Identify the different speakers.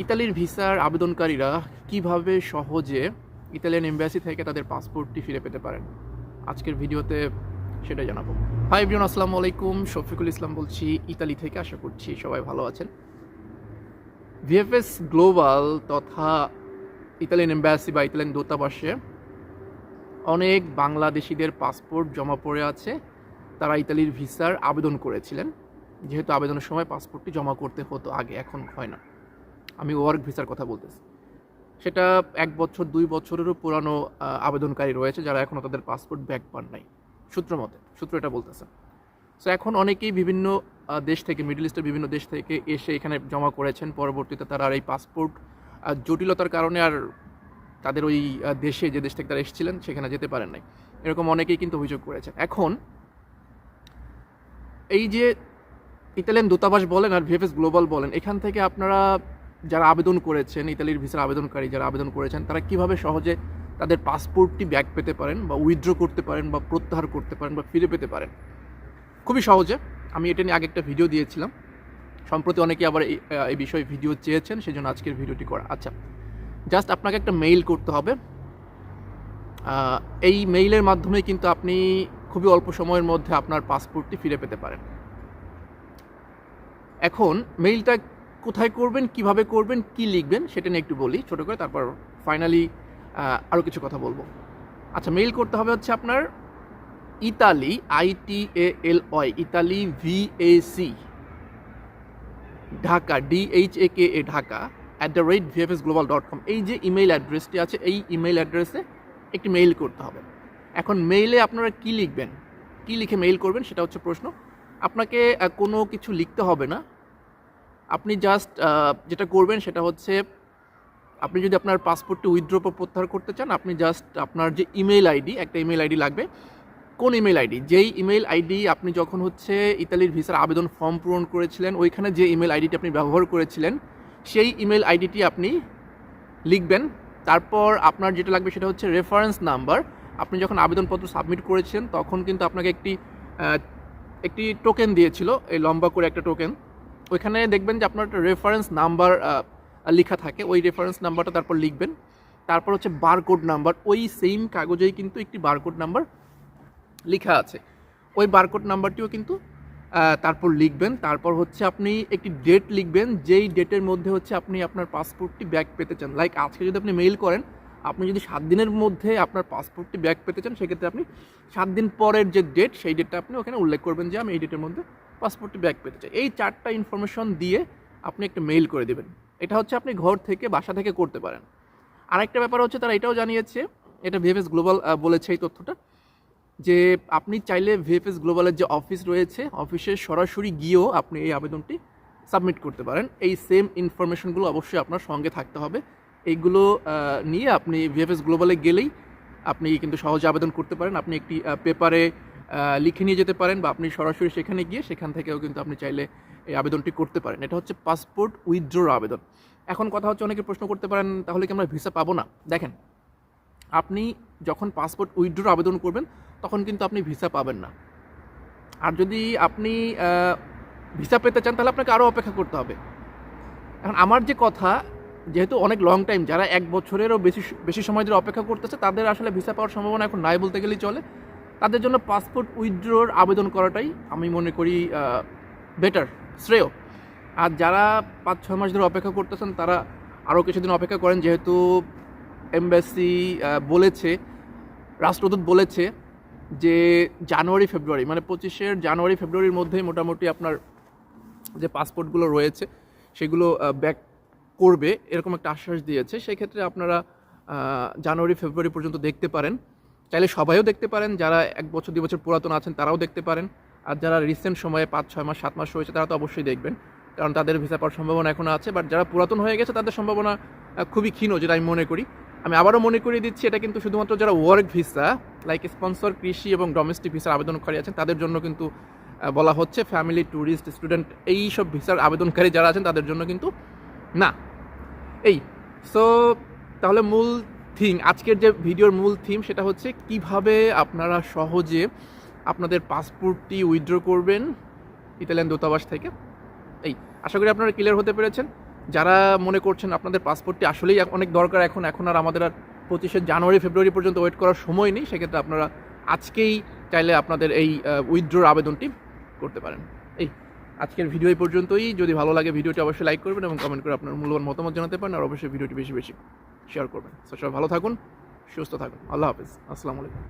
Speaker 1: ইতালির ভিসার আবেদনকারীরা কীভাবে সহজে ইতালিয়ান এম্বাসি থেকে তাদের পাসপোর্টটি ফিরে পেতে পারেন? আজকের ভিডিওতে সেটাই জানাব। হাই বিয়ন আসসালামু আলাইকুম। শফিকুল ইসলাম বলছি, ইতালি থেকে আশা করছি সবাই ভালো আছেন। ভিএফএস গ্লোবাল তথা ইতালিয়ান এম্বাসি বা ইতালিয়ান দূতাবাসে অনেক বাংলাদেশিদের পাসপোর্ট জমা পড়ে আছে। তারা ইতালির ভিসার আবেদন করেছিলেন। যেহেতু আবেদনের সময় পাসপোর্টটি জমা করতে হতো, আগে, এখন হয় না। আমি ওয়ার্ক ভিসার কথা বলতেছি। সেটা এক বছর, দুই বছরেরও পুরানো আবেদনকারী রয়েছে যারা এখনও তাদের পাসপোর্ট ব্যাক পান নাই। সূত্র মতে, সূত্র এটা বলতেছে। সো এখন অনেকেই বিভিন্ন দেশ থেকে মিডল ইস্টের বিভিন্ন দেশ থেকে এসে এখানে জমা করেছেন। পরবর্তীতে তারা আর এই পাসপোর্ট জটিলতার কারণে আর তাদের ওই দেশে যে দেশ থেকে তারা এসেছিলেন, সেখানে যেতে পারেন নাই। এরকম অনেকেই কিন্তু অভিযোগ করেছেন। এখন এই যে ইতালিয়ান দূতাবাস বলেন আর ভিএফএস গ্লোবাল বলেন, এখান থেকে আপনারা যারা আবেদন করেছেন, ইতালির ভিসার আবেদনকারী যারা আবেদন করেছেন, তারা কীভাবে সহজে তাদের পাসপোর্টটি ব্যাক পেতে পারেন বা উইথড্র করতে পারেন বা প্রত্যাহার করতে পারেন বা ফিরে পেতে পারেন? খুবই সহজে। আমি এটা নিয়ে আগে একটা ভিডিও দিয়েছিলাম। সম্প্রতি অনেকে আবার এই বিষয়ে ভিডিও চেয়েছেন সেই জন্য আজকের ভিডিওটি করা। আচ্ছা জাস্ট আপনাকে একটা মেইল করতে হবে। এই মেইলের মাধ্যমে কিন্তু আপনি খুবই অল্প সময়ের মধ্যে আপনার পাসপোর্টটি ফিরে পেতে পারেন। এখন মেইলটা কোথায় করবেন, কীভাবে করবেন, কি লিখবেন সেটা নিয়ে একটু বলি ছোটো করে, তারপর ফাইনালি আরও কিছু কথা বলব। আচ্ছা মেইল করতে হবে হচ্ছে আপনার Italy I T A L Y Italy V A C Dhaka D H A K A Dhaka at the rate VFS global dot com এই যে ইমেইল অ্যাড্রেসটি আছে, এই ইমেইল অ্যাড্রেসে একটি মেইল করতে হবে। এখন মেইলে আপনারা কি লিখবেন? কি লিখে মেইল করবেন সেটা হচ্ছে প্রশ্ন। আপনাকে কোনো কিছু লিখতে হবে না। আপনি জাস্ট যেটা করবেন সেটা হচ্ছে, আপনি যদি আপনার পাসপোর্টটি উইথড্র প্রত্যাহার করতে চান, আপনি জাস্ট আপনার যে ইমেল আইডি একটা ইমেল আইডি লাগবে। কোন ইমেল আইডি যেই ইমেল আইডি আপনি যখন হচ্ছে ইতালির ভিসার আবেদন ফর্ম পূরণ করেছিলেন, ওইখানে যে ইমেল আইডিটি আপনি ব্যবহার করেছিলেন, সেই ইমেল আইডিটি আপনি লিখবেন। তারপর আপনার যেটা লাগবে সেটা হচ্ছে রেফারেন্স নাম্বার আপনি যখন আবেদনপত্র সাবমিট করেছেন তখন কিন্তু আপনাকে একটি একটি টোকেন দিয়েছিল, এই লম্বা করে একটা টোকেন ওইখানে দেখবেন যে আপনার একটা রেফারেন্স নাম্বার লেখা থাকে। ওই রেফারেন্স নাম্বারটা তারপর লিখবেন। তারপর হচ্ছে বারকোড নাম্বার ওই সেম কাগজেই কিন্তু একটি বারকোড নাম্বার লেখা আছে। ওই বারকোড নাম্বারটিও কিন্তু তারপর লিখবেন। তারপর হচ্ছে আপনি একটি ডেট লিখবেন। যেই ডেটের মধ্যে হচ্ছে আপনি আপনার পাসপোর্টটি ব্যাক পেতে চান। লাইক আজকে যদি আপনি মেইল করেন, আপনি যদি সাত দিনের মধ্যে আপনার পাসপোর্টটি ব্যাক পেতে চান, সেক্ষেত্রে আপনি সাত দিন পরের যে ডেট সেই ডেটটা আপনি ওখানে উল্লেখ করবেন যে আমি এই ডেটের মধ্যে পাসপোর্টটি ব্যাক পেতে চাই। এই চারটা ইনফরমেশন দিয়ে আপনি একটা মেইল করে দেবেন। এটা হচ্ছে আপনি ঘর থেকে, বাসা থেকে করতে পারেন। আরেকটা ব্যাপার হচ্ছে, তারা এটাও জানিয়েছে, এটা ভিএফএস গ্লোবাল বলেছে এই তথ্যটা, যে আপনি চাইলে ভিএফএস গ্লোবালের যে অফিস রয়েছে অফিসে সরাসরি গিয়েও আপনি এই আবেদনটি সাবমিট করতে পারেন। এই সেম ইনফরমেশনগুলো অবশ্যই আপনার সঙ্গে থাকতে হবে। এইগুলো নিয়ে আপনি ভিএফএস গ্লোবালে গেলেই আপনি কিন্তু সহজে আবেদন করতে পারেন। আপনি একটি পেপারে লিখে নিয়ে যেতে পারেন বা আপনি সরাসরি সেখানে গিয়ে সেখান থেকেও কিন্তু আপনি চাইলে এই আবেদনটি করতে পারেন। এটা হচ্ছে পাসপোর্ট উইথড্রোর আবেদন। এখন কথা হচ্ছে অনেকে প্রশ্ন করতে পারেন, তাহলে কি আমরা ভিসা পাবো না? দেখেন, আপনি যখন পাসপোর্ট উইথড্রোর আবেদন করবেন, তখন কিন্তু আপনি ভিসা পাবেন না। আর যদি আপনি ভিসা পেতে চান, তাহলে আপনাকে আরও অপেক্ষা করতে হবে। এখন আমার যে কথা, যেহেতু অনেক লং টাইম যারা এক বছরেরও বেশি বেশি সময় ধরে অপেক্ষা করতেছে, তাদের আসলে ভিসা পাওয়ার সম্ভাবনা এখন নাই বলতে গেলেই চলে। তাদের জন্য পাসপোর্ট উইথড্রোর আবেদন করাটাই আমি মনে করি বেটার শ্রেয়। আর যারা পাঁচ, ছয় মাস ধরে অপেক্ষা করতেছেন, তারা আরও কিছুদিন অপেক্ষা করেন। যেহেতু এমবাসি বলেছে, রাষ্ট্রদূত বলেছে যে জানুয়ারি, ফেব্রুয়ারি মানে পঁচিশের জানুয়ারি, ফেব্রুয়ারির মধ্যেই মোটামুটি আপনার যে পাসপোর্টগুলো রয়েছে, সেগুলো ব্যাক করবে, এরকম একটা আশ্বাস দিয়েছে। সেক্ষেত্রে আপনারা জানুয়ারি, ফেব্রুয়ারি পর্যন্ত দেখতে পারেন। চাইলে সবাইও দেখতে পারেন, যারা এক বছর, দুই বছর পুরাতন আছেন তারাও দেখতে পারেন। আর যারা রিসেন্ট সময়ে পাঁচ, ছয় মাস, সাত মাস রয়েছে তারা তো অবশ্যই দেখবেন। কারণ তাদের ভিসা পাওয়ার সম্ভাবনা এখনও আছে বাট যারা পুরাতন হয়ে গেছে তাদের সম্ভাবনা খুবই ক্ষীণ যেটা আমি মনে করি। আমি আবারও মনে করিয়ে দিচ্ছি, এটা কিন্তু শুধুমাত্র যারা ওয়ার্ক ভিসা লাইক স্পন্সর কৃষি এবং ডোমেস্টিক ভিসার আবেদনকারী আছেন, তাদের জন্য কিন্তু বলা হচ্ছে ফ্যামিলি ট্যুরিস্ট স্টুডেন্ট এই সব ভিসার আবেদনকারী যারা আছেন তাদের জন্য কিন্তু না। এই সো তাহলে মূল থিম আজকের যে ভিডিওর মূল থিম সেটা হচ্ছে কীভাবে আপনারা সহজে আপনাদের পাসপোর্টটি উইথড্র করবেন ইতালিয়ান দূতাবাস থেকে। এই, আশা করি আপনারা ক্লিয়ার হতে পেরেছেন। যারা মনে করছেন আপনাদের পাসপোর্টটি আসলেই অনেক দরকার এখন এখন আর আমাদের আর পঁচিশে জানুয়ারি, ফেব্রুয়ারি পর্যন্ত ওয়েট করার সময় নেই, সেক্ষেত্রে আপনারা আজকেই চাইলে আপনাদের এই উইথড্রোর আবেদনটি করতে পারেন। এই, আজকের ভিডিও এই পর্যন্তই। যদি ভালো লাগে ভিডিওটি অবশ্যই লাইক করবেন এবং কমেন্ট করে আপনার মূল্যবান মতামত জানাতে পারেন, আর অবশ্যই ভিডিওটি বেশি বেশি শেয়ার করবেন। সবসময় ভালো থাকুন সুস্থ থাকুন। আল্লাহ হাফিজ। আসসালামু আলাইকুম।